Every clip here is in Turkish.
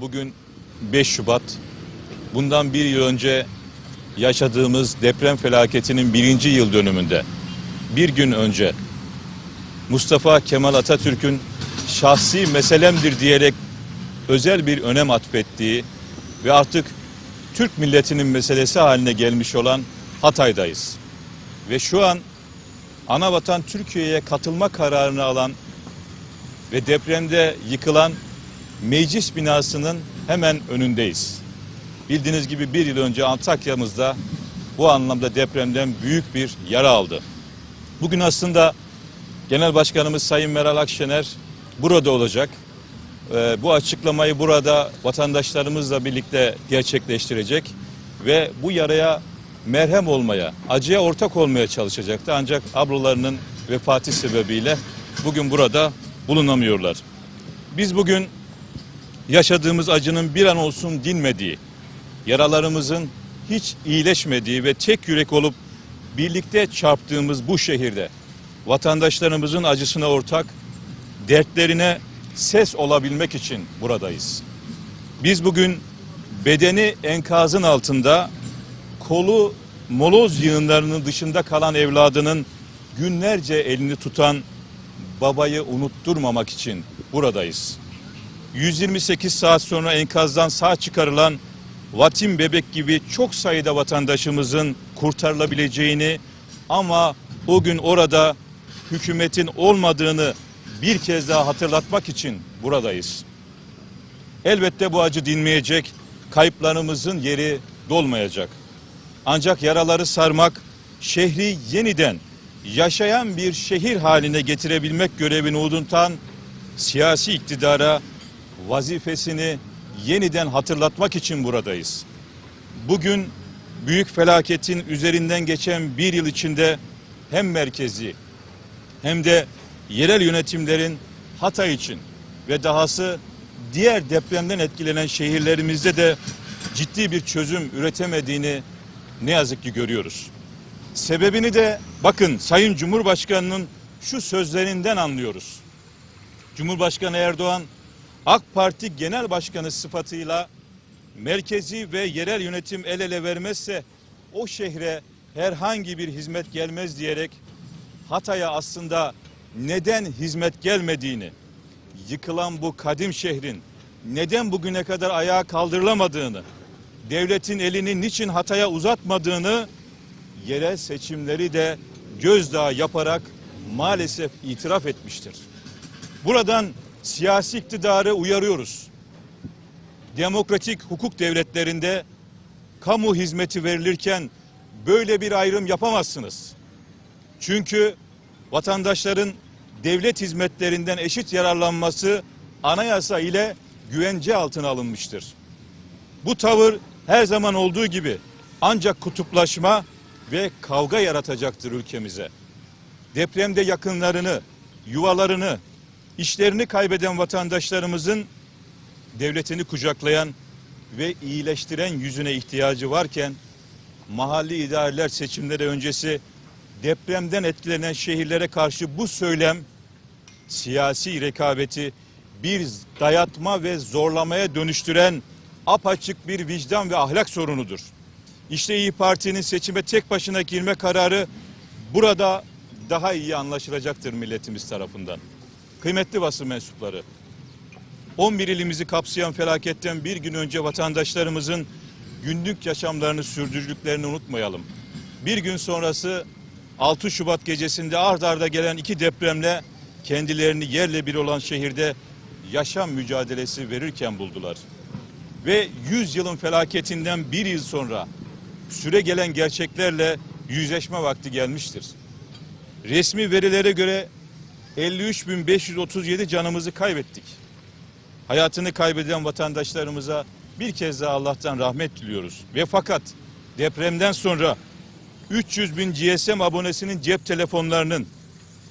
Bugün 5 Şubat. Bundan bir yıl önce yaşadığımız deprem felaketinin birinci yıl dönümünde bir gün önce Mustafa Kemal Atatürk'ün şahsi meselemdir diyerek özel bir önem atfettiği ve artık Türk milletinin meselesi haline gelmiş olan Hatay'dayız. Ve şu an anavatan Türkiye'ye katılma kararını alan ve depremde yıkılan meclis binasının hemen önündeyiz. Bildiğiniz gibi bir yıl önce Antakya'mızda bu anlamda depremden büyük bir yara aldı. Bugün aslında Genel Başkanımız Sayın Meral Akşener burada olacak. Ee, bu açıklamayı burada vatandaşlarımızla birlikte gerçekleştirecek ve bu yaraya merhem olmaya, acıya ortak olmaya çalışacaktı. Ancak ablalarının vefatı sebebiyle bugün burada bulunamıyorlar. Biz bugün yaşadığımız acının bir an olsun dinmediği, yaralarımızın hiç iyileşmediği ve tek yürek olup birlikte çarptığımız bu şehirde vatandaşlarımızın acısına ortak, dertlerine ses olabilmek için buradayız. Biz bugün bedeni enkazın altında, kolu moloz yığınlarının dışında kalan evladının günlerce elini tutan babayı unutturmamak için buradayız. 128 saat sonra enkazdan sağ çıkarılan Vatim bebek gibi çok sayıda vatandaşımızın kurtarılabileceğini ama o gün orada hükümetin olmadığını bir kez daha hatırlatmak için buradayız. Elbette bu acı dinmeyecek, kayıplarımızın yeri dolmayacak. Ancak yaraları sarmak, şehri yeniden yaşayan bir şehir haline getirebilmek görevini unutan siyasi iktidara vazifesini yeniden hatırlatmak için buradayız. Bugün büyük felaketin üzerinden geçen bir yıl içinde hem merkezi hem de yerel yönetimlerin Hatay için ve dahası diğer depremden etkilenen şehirlerimizde de ciddi bir çözüm üretemediğini ne yazık ki görüyoruz. Sebebini de bakın Sayın Cumhurbaşkanı'nın şu sözlerinden anlıyoruz. Cumhurbaşkanı Erdoğan AK Parti Genel Başkanı sıfatıyla merkezi ve yerel yönetim el ele vermezse o şehre herhangi bir hizmet gelmez diyerek Hatay'a aslında neden hizmet gelmediğini, yıkılan bu kadim şehrin neden bugüne kadar ayağa kaldırılamadığını, devletin elini niçin Hatay'a uzatmadığını yerel seçimleri de gözdağı yaparak maalesef itiraf etmiştir. Buradan siyasi iktidarı uyarıyoruz. Demokratik hukuk devletlerinde kamu hizmeti verilirken böyle bir ayrım yapamazsınız. Çünkü vatandaşların devlet hizmetlerinden eşit yararlanması anayasa ile güvence altına alınmıştır. Bu tavır her zaman olduğu gibi ancak kutuplaşma ve kavga yaratacaktır ülkemize. Depremde yakınlarını, yuvalarını, işlerini kaybeden vatandaşlarımızın devletini kucaklayan ve iyileştiren yüzüne ihtiyacı varken mahalli idareler seçimleri öncesi depremden etkilenen şehirlere karşı bu söylem siyasi rekabeti bir dayatma ve zorlamaya dönüştüren apaçık bir vicdan ve ahlak sorunudur. İşte İyi Parti'nin seçime tek başına girme kararı burada daha iyi anlaşılacaktır milletimiz tarafından. Kıymetli basın mensupları, 11 ilimizi kapsayan felaketten bir gün önce vatandaşlarımızın günlük yaşamlarını sürdürdüklerini unutmayalım. Bir gün sonrası 6 Şubat gecesinde ard arda gelen iki depremle kendilerini yerle bir olan şehirde yaşam mücadelesi verirken buldular. Ve 100 yılın felaketinden bir yıl sonra süre gelen gerçeklerle yüzleşme vakti gelmiştir. Resmi verilere göre 53.537 canımızı kaybettik. Hayatını kaybeden vatandaşlarımıza bir kez daha Allah'tan rahmet diliyoruz. Ve fakat depremden sonra 300 bin GSM abonesinin cep telefonlarının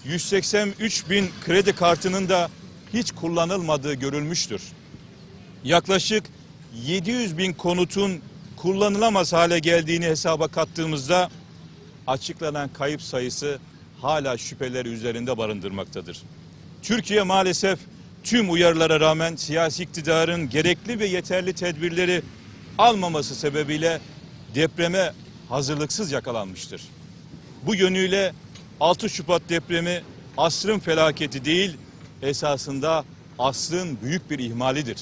183 bin kredi kartının da hiç kullanılmadığı görülmüştür. Yaklaşık 700 bin konutun kullanılamaz hale geldiğini hesaba kattığımızda açıklanan kayıp sayısı hala şüpheleri üzerinde barındırmaktadır. Türkiye maalesef tüm uyarılara rağmen siyasi iktidarın gerekli ve yeterli tedbirleri almaması sebebiyle depreme hazırlıksız yakalanmıştır. Bu yönüyle 6 Şubat depremi asrın felaketi değil, esasında asrın büyük bir ihmalidir.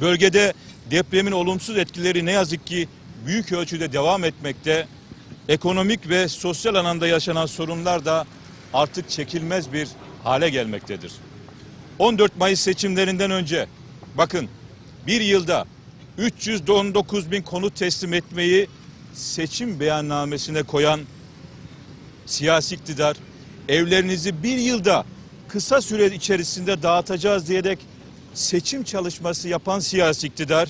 Bölgede depremin olumsuz etkileri ne yazık ki büyük ölçüde devam etmekte. Ekonomik ve sosyal alanda yaşanan sorunlar da artık çekilmez bir hale gelmektedir. 14 Mayıs seçimlerinden önce bakın bir yılda 319 bin konut teslim etmeyi seçim beyannamesine koyan siyasi iktidar evlerinizi bir yılda kısa süre içerisinde dağıtacağız diyerek seçim çalışması yapan siyasi iktidar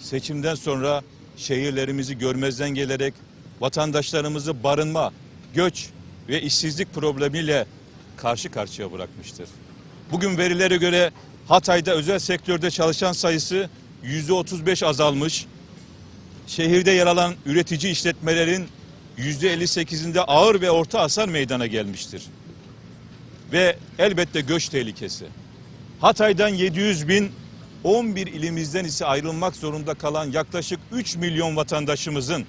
seçimden sonra şehirlerimizi görmezden gelerek vatandaşlarımızı barınma, göç ve işsizlik problemiyle karşı karşıya bırakmıştır. Bugün verilere göre Hatay'da özel sektörde çalışan sayısı yüzde 35 azalmış. Şehirde yer alan üretici işletmelerin yüzde 58'inde ağır ve orta hasar meydana gelmiştir. Ve elbette göç tehlikesi. Hatay'dan 700 bin, 11 ilimizden ise ayrılmak zorunda kalan yaklaşık 3 milyon vatandaşımızın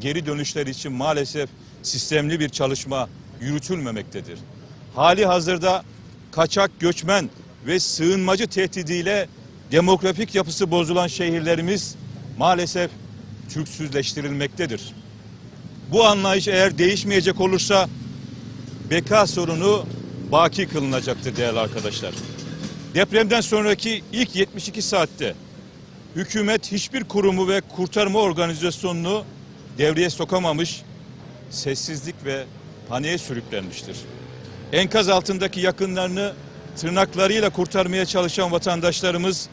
geri dönüşler için maalesef sistemli bir çalışma yürütülmemektedir. Hali hazırda kaçak göçmen ve sığınmacı tehdidiyle demografik yapısı bozulan şehirlerimiz maalesef Türksüzleştirilmektedir. Bu anlayış eğer değişmeyecek olursa beka sorunu baki kılınacaktır değerli arkadaşlar. Depremden sonraki ilk 72 saatte hükümet hiçbir kurumu ve kurtarma organizasyonunu devreye sokamamış, sessizlik ve paniğe sürüklenmiştir. Enkaz altındaki yakınlarını tırnaklarıyla kurtarmaya çalışan vatandaşlarımız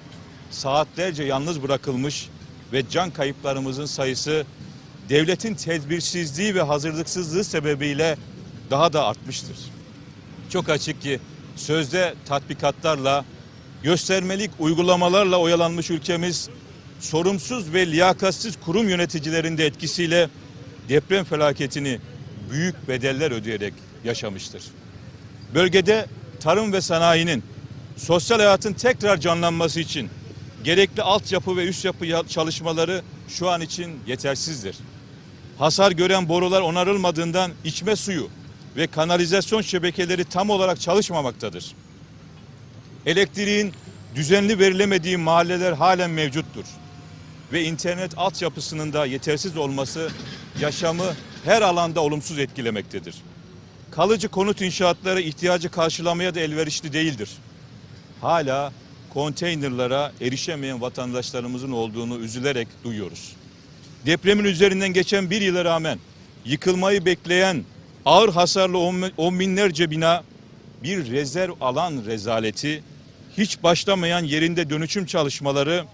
saatlerce yalnız bırakılmış ve can kayıplarımızın sayısı devletin tedbirsizliği ve hazırlıksızlığı sebebiyle daha da artmıştır. Çok açık ki sözde tatbikatlarla, göstermelik uygulamalarla oyalanmış ülkemiz sorumsuz ve liyakatsiz kurum yöneticilerin de etkisiyle deprem felaketini büyük bedeller ödeyerek yaşamıştır. Bölgede tarım ve sanayinin sosyal hayatın tekrar canlanması için gerekli altyapı ve üst yapı ya- çalışmaları şu an için yetersizdir. Hasar gören borular onarılmadığından içme suyu ve kanalizasyon şebekeleri tam olarak çalışmamaktadır. Elektriğin düzenli verilemediği mahalleler halen mevcuttur. Ve internet altyapısının da yetersiz olması yaşamı her alanda olumsuz etkilemektedir. Kalıcı konut inşaatları ihtiyacı karşılamaya da elverişli değildir. Hala konteynerlara erişemeyen vatandaşlarımızın olduğunu üzülerek duyuyoruz. Depremin üzerinden geçen bir yıla rağmen yıkılmayı bekleyen ağır hasarlı on, on binlerce bina bir rezerv alan rezaleti, hiç başlamayan yerinde dönüşüm çalışmaları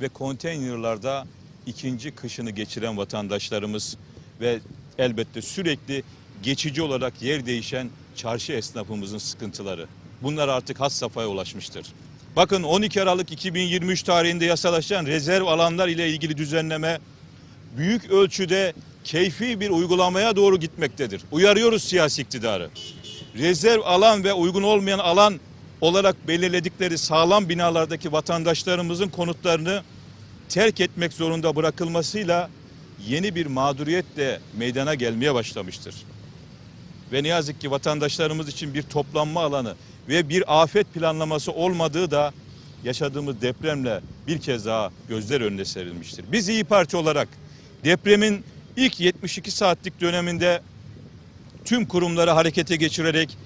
ve konteynerlarda ikinci kışını geçiren vatandaşlarımız ve elbette sürekli geçici olarak yer değişen çarşı esnafımızın sıkıntıları. Bunlar artık has safhaya ulaşmıştır. Bakın 12 Aralık 2023 tarihinde yasalaşan rezerv alanlar ile ilgili düzenleme büyük ölçüde keyfi bir uygulamaya doğru gitmektedir. Uyarıyoruz siyasi iktidarı. Rezerv alan ve uygun olmayan alan olarak belirledikleri sağlam binalardaki vatandaşlarımızın konutlarını terk etmek zorunda bırakılmasıyla yeni bir mağduriyet de meydana gelmeye başlamıştır. Ve ne yazık ki vatandaşlarımız için bir toplanma alanı ve bir afet planlaması olmadığı da yaşadığımız depremle bir kez daha gözler önüne serilmiştir. Biz İyi Parti olarak depremin ilk 72 saatlik döneminde tüm kurumları harekete geçirerek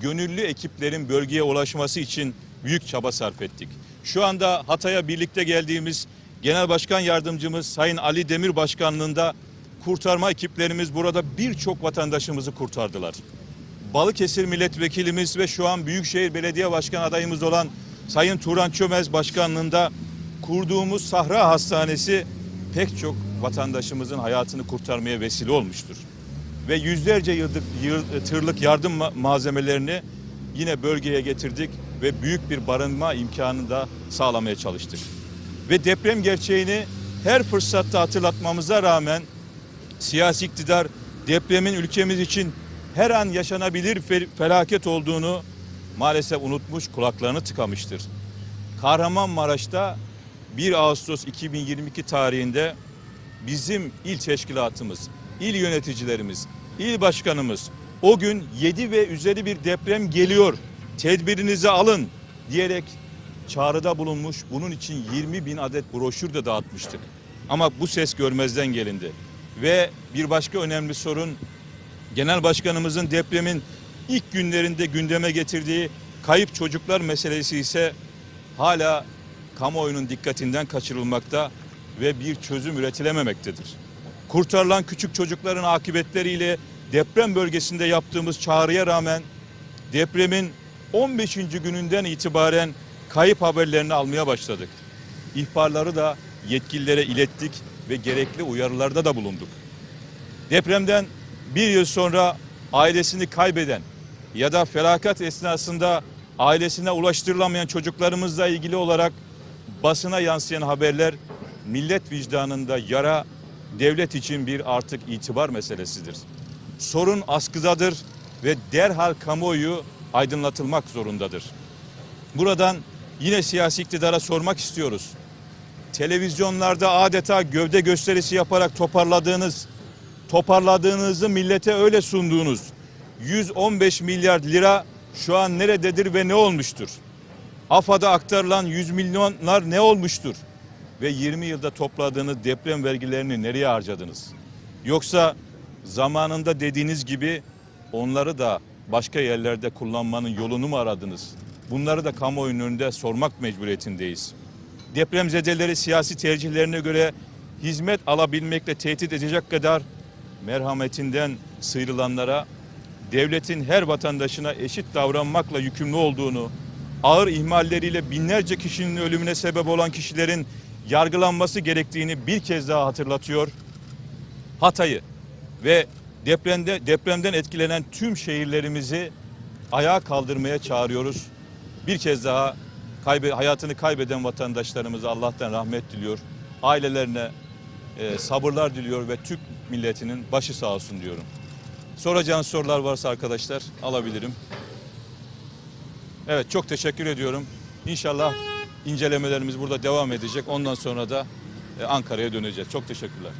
gönüllü ekiplerin bölgeye ulaşması için büyük çaba sarf ettik. Şu anda Hatay'a birlikte geldiğimiz Genel Başkan Yardımcımız Sayın Ali Demir Başkanlığında kurtarma ekiplerimiz burada birçok vatandaşımızı kurtardılar. Balıkesir Milletvekilimiz ve şu an Büyükşehir Belediye Başkan adayımız olan Sayın Turan Çömez Başkanlığında kurduğumuz Sahra Hastanesi pek çok vatandaşımızın hayatını kurtarmaya vesile olmuştur. Ve yüzlerce yıllık, yıl- tırlık yardım ma- malzemelerini yine bölgeye getirdik ve büyük bir barınma imkanını da sağlamaya çalıştık. Ve deprem gerçeğini her fırsatta hatırlatmamıza rağmen siyasi iktidar depremin ülkemiz için her an yaşanabilir fel- felaket olduğunu maalesef unutmuş, kulaklarını tıkamıştır. Kahramanmaraş'ta 1 Ağustos 2022 tarihinde bizim il teşkilatımız, il yöneticilerimiz, il başkanımız o gün 7 ve üzeri bir deprem geliyor, tedbirinizi alın diyerek çağrıda bulunmuş. Bunun için 20 bin adet broşür de dağıtmıştık. Ama bu ses görmezden gelindi. Ve bir başka önemli sorun Genel Başkanımızın depremin ilk günlerinde gündeme getirdiği kayıp çocuklar meselesi ise hala kamuoyunun dikkatinden kaçırılmakta ve bir çözüm üretilememektedir. Kurtarılan küçük çocukların akıbetleriyle deprem bölgesinde yaptığımız çağrıya rağmen depremin 15. gününden itibaren kayıp haberlerini almaya başladık. İhbarları da yetkililere ilettik ve gerekli uyarılarda da bulunduk. Depremden bir yıl sonra ailesini kaybeden ya da felaket esnasında ailesine ulaştırılamayan çocuklarımızla ilgili olarak basına yansıyan haberler millet vicdanında yara, devlet için bir artık itibar meselesidir. Sorun askıdadır ve derhal kamuoyu aydınlatılmak zorundadır. Buradan yine siyasi iktidara sormak istiyoruz. Televizyonlarda adeta gövde gösterisi yaparak toparladığınız, toparladığınızı millete öyle sunduğunuz 115 milyar lira şu an nerededir ve ne olmuştur? AFAD'a aktarılan 100 milyonlar ne olmuştur? Ve 20 yılda topladığınız deprem vergilerini nereye harcadınız? Yoksa zamanında dediğiniz gibi onları da başka yerlerde kullanmanın yolunu mu aradınız? Bunları da kamuoyunun önünde sormak mecburiyetindeyiz. Depremzedeleri siyasi tercihlerine göre hizmet alabilmekle tehdit edecek kadar merhametinden sıyrılanlara devletin her vatandaşına eşit davranmakla yükümlü olduğunu, ağır ihmalleriyle binlerce kişinin ölümüne sebep olan kişilerin yargılanması gerektiğini bir kez daha hatırlatıyor. Hatay'ı ve depremde depremden etkilenen tüm şehirlerimizi ayağa kaldırmaya çağırıyoruz. Bir kez daha kaybe, hayatını kaybeden vatandaşlarımıza Allah'tan rahmet diliyor. Ailelerine e, sabırlar diliyor ve Türk milletinin başı sağ olsun diyorum. Soracağınız sorular varsa arkadaşlar alabilirim. Evet çok teşekkür ediyorum. İnşallah incelemelerimiz burada devam edecek. Ondan sonra da e, Ankara'ya döneceğiz. Çok teşekkürler.